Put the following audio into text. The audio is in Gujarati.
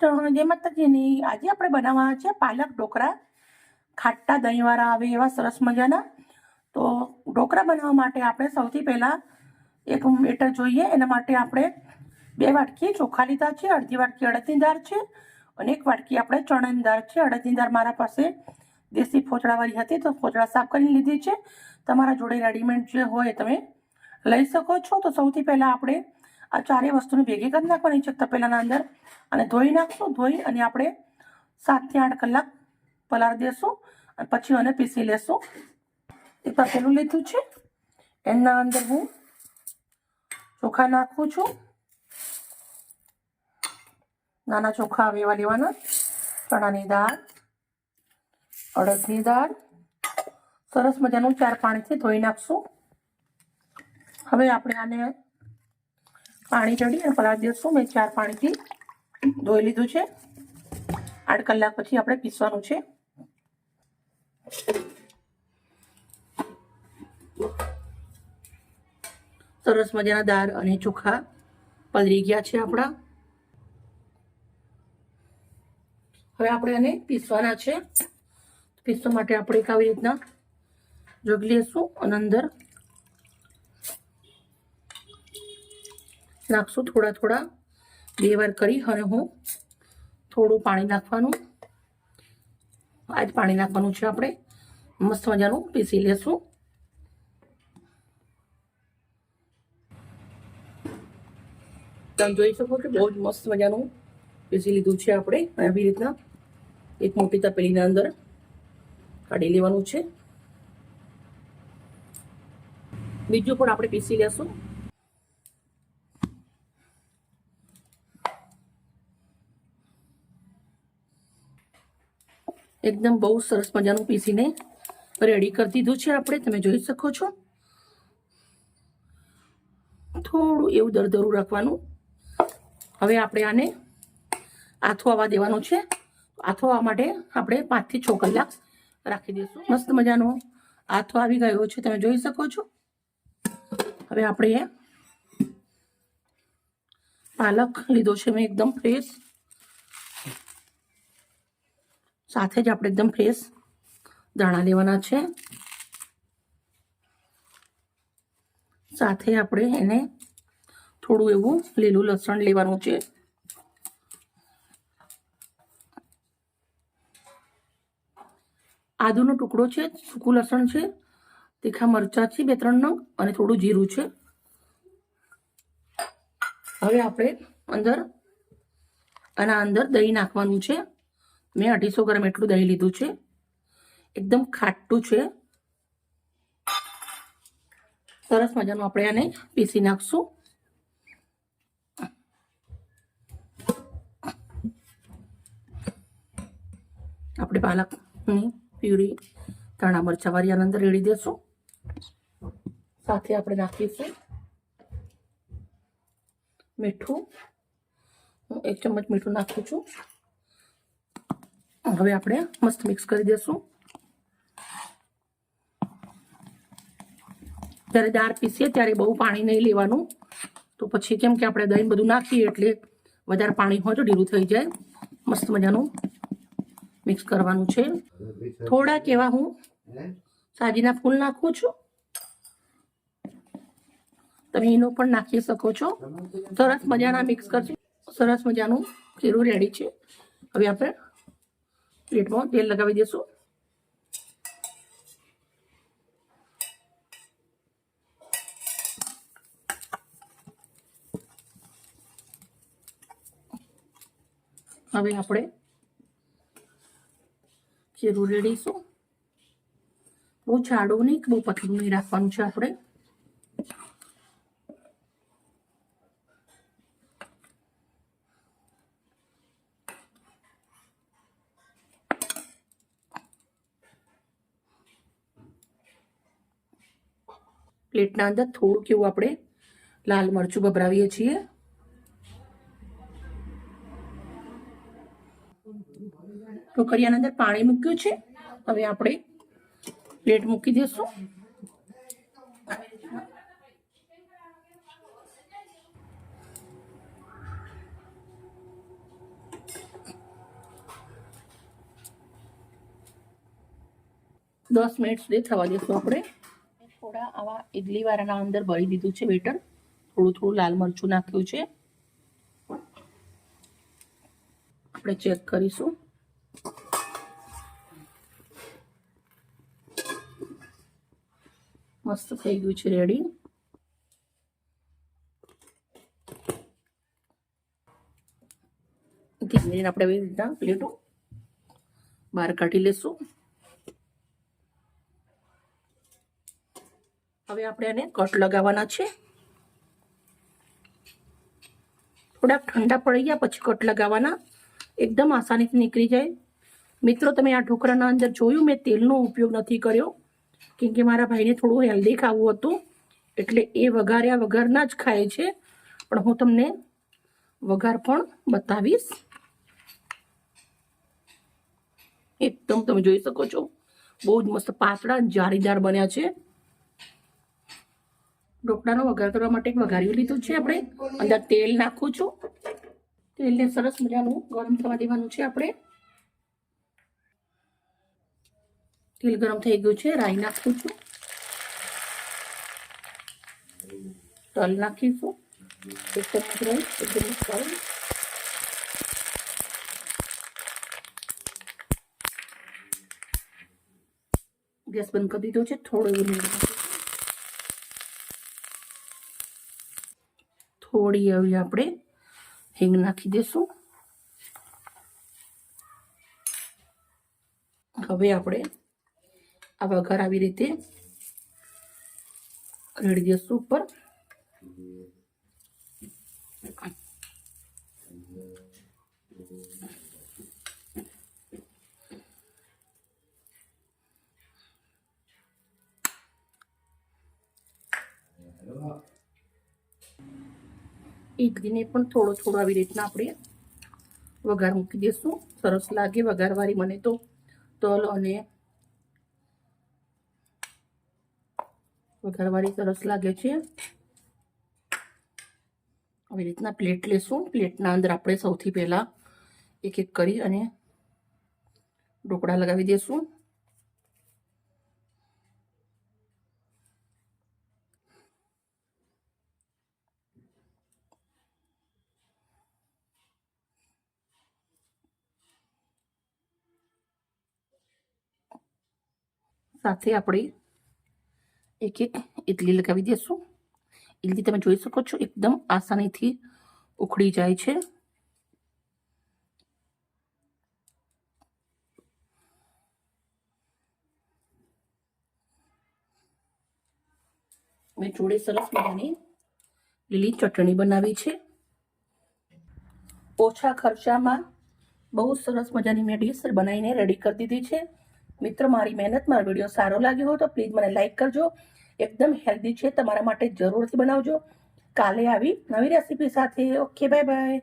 કૃષ્ણ જય માતાજીની આજે આપણે બનાવવાના છે પાલક ઢોકળા, ખાટા દહીંવાળા આવે એવા સરસ મજાના. તો ઢોકળા બનાવવા માટે આપણે સૌથી પહેલાં એક બેટર જોઈએ, એના માટે આપણે બે વાટકી ચોખા લીધા છે, અડધી વાટકી અડદની દાળ છે અને એક વાટકી આપણે ચણાની દાળ છે. અડદની દાળ મારા પાસે દેશી ફોચડાવાળી હતી, તો ફોચડા સાફ કરીને લીધી છે. તમારા જોડે રેડીમેડ જે હોય તમે લઈ શકો છો. તો સૌથી પહેલાં આપણે આ ચારેય વસ્તુને ભેગી કરી નાખવાની છે તપેલાના અંદર. અને ધોઈ નાખશું, ધોઈ અને આપણે સાતથી આઠ કલાક પલાર દેશું અને પછી એને પીસી લેશું. એક તપેલું લીધું છે. એના અંદર હું ચોખા નાખું છું. નાના ચોખા આવે એવા લેવાના. ચણાની દાળ, અડદની દાળ. સરસ મજાનું ચાર પાણીથી ધોઈ નાખશું. હવે આપણે આને પાણી ચડી અને પલાળી દઈશું મેં ચાર પાણીથી ધોઈ લીધું છે. આઠ કલાક પછી આપણે પીસવાનું છે. સરસ મજાના દાળ અને ચોખા પલરી ગયા છે આપણા. હવે આપણે આને પીસવાના છે. પીસવા માટે આપણે એક આવી રીતના જોગ લેશું અને અંદર નાખશું થોડા થોડા બે વાર કરી અને હું થોડું પાણી નાખવાનું. આ જ પાણી નાખવાનું છે આપણે. મસ્ત મજાનું પીસી લેશું. તમે જોઈ શકો છો બહુ જ મસ્ત મજાનું પીસી લીધું છે આપણે. આવી રીતના એક મોટી તપેલીના અંદર કાઢી લેવાનું છે. બીજું પણ આપણે પીસી લેશું. એકદમ બહુ સરસ મજાનું પીસીને રેડી કરી દીધું છે આપણે. તમે જોઈ શકો છો. થોડું એવું દરદરું રાખવાનું. હવે આપણે આને આથો આવવા દેવાનું છે. આથો આવવા માટે આપણે પાંચથી છ કલાક રાખી દઈશું. મસ્ત મજાનો આથો આવી ગયો છે. તમે જોઈ શકો છો. હવે આપણે પાલક લીધો છે. મેં એકદમ ફ્રેશ સાથે જ આપણે એકદમ ફ્રેશ દાણા લેવાના છે. સાથે આપણે એને થોડું એવું લીલું લસણ લેવાનું છે. આદુનો ટુકડો છે, સૂકું લસણ છે, તીખા મરચાં છે બે ત્રણ નંગ અને થોડું જીરું છે. હવે આપણે અંદર, આના અંદર દહીં નાખવાનું છે. મેં અઢીસો ગ્રામ એટલું દહીં લીધું છે. એકદમ ખાટું છે. સરસ મજાનું આપણે આને પીસી નાખશું. આપણે પાલકની પ્યુરી, ધાણા મરચા વાળી આનંદ રેડી દેશું. સાથે આપણે નાખીશું મીઠું. હું એક ચમચ મીઠું નાખું છું. હવે આપણે મસ્ત મિક્સ કરી દઈશું જ્યારે દાળ પીસીએ ત્યારે બહુ પાણી નહીં લેવાનું. તો પછી કેમ કે આપણે દહીં બધું નાખીએ એટલે વધારે પાણી હોય તો ઢીલું થઈ જાય. મસ્ત મજાનું મિક્સ કરવાનું છે. થોડાક એવા હું સાજીના ફૂલ નાખું છું. તમે એનો પણ નાખી શકો છો. સરસ મજાના મિક્સ કરજો સરસ મજાનું ખીરું રેડી છે. હવે આપણે પ્લેટમાં તેલ લગાવી દેશું. હવે આપણે ખીરું રેડીશું. બહુ જાડું નહીં, બહુ પતલું નહીં રાખવાનું છે આપણે. પ્લેટના અંદર થોડુંક એવું આપણે લાલ મરચું ભભરાવીએ છીએ. ઢોકરિયાના અંદર પાણી મૂક્યું છે. હવે આપણે પ્લેટ મૂકી દઈશું દસ મિનિટ સુધી થવા દઈશું આપણે. થોડા આવા ઇડલીવાળાના અંદર ભરી દીધું છે બેટર. થોડું થોડું લાલ મરચું નાખ્યું છે. આપણે ચેક કરીશું. મસ્ત થઈ ગયું છે રેડી. ધીમે આપણે એવી રીતના પ્લેટો બહાર કાઢી લેશું. હવે આપણે એને કટ લગાવવાના છે. થોડાક ઠંડા પડી ગયા પછી કટ લગાવવાના. એકદમ આસાનીથી નીકળી જાય. મિત્રો, તમે આ ઢોકળાના અંદર જોયું, મેં તેલનો ઉપયોગ નથી કર્યો. કેમ કે મારા ભાઈને થોડું હેલ્ધી ખાવું હતું. એટલે એ વઘાર્યા વગરના જ ખાય છે. પણ હું તમને વઘાર પણ બતાવીશ. એકદમ તમે જોઈ શકો છો. બહુ જ મસ્ત પાતળા જારીદાર બન્યા છે. ઢોકળાનો વઘાર કરવા માટે વઘારી લીધું છે આપણે. અંદર તેલ નાખું છું. તેલને સરસ મજાનું ગરમ થવા દેવાનું છે આપણે. તેલ ગરમ થઈ ગયું છે. રાઈ નાખું છું. તલ નાખીશું. એક ચમચ ગેસ બંધ કરી દીધો છે. થોડો એવું લીંબુ નાખીશું. થોડી આવી આપણે હિંગ નાખી દેશું. હવે આપણે આ વઘાર આવી રીતે રેડી દઈશું ઉપર. ઈડલીને પણ થોડો થોડો આવી રીતના આપણે વઘાર મૂકી દઈશું સરસ લાગે વઘારવાળી મને તો. તલ અને વઘારવાળી સરસ લાગે છે. આવી રીતના પ્લેટ લેશું. પ્લેટના અંદર આપણે સૌથી પહેલાં એક એક કરી અને ઢોકળા લગાવી દઈશું સાથે આપણે એક એક ઇડલી લગાવી દઈશું ઇડલી તમે જોઈ શકો છો એકદમ આસાનીથી ઉખડી જાય છે. મેં જોડે સરસ મજાની લીલી ચટણી બનાવી છે. ઓછા ખર્ચામાં બહુ સરસ મજાની મેં ડીશ બનાવીને રેડી કરી દીધી છે. મિત્રો, મારી મહેનત, મારો વીડિયો સારો લાગ્યો હોય તો પ્લીઝ મને લાઇક કરજો. એકદમ હેલ્ધી છે, તમારા માટે જરૂરથી બનાવજો. કાલે આવી નવી રેસીપી સાથે. Okay bye bye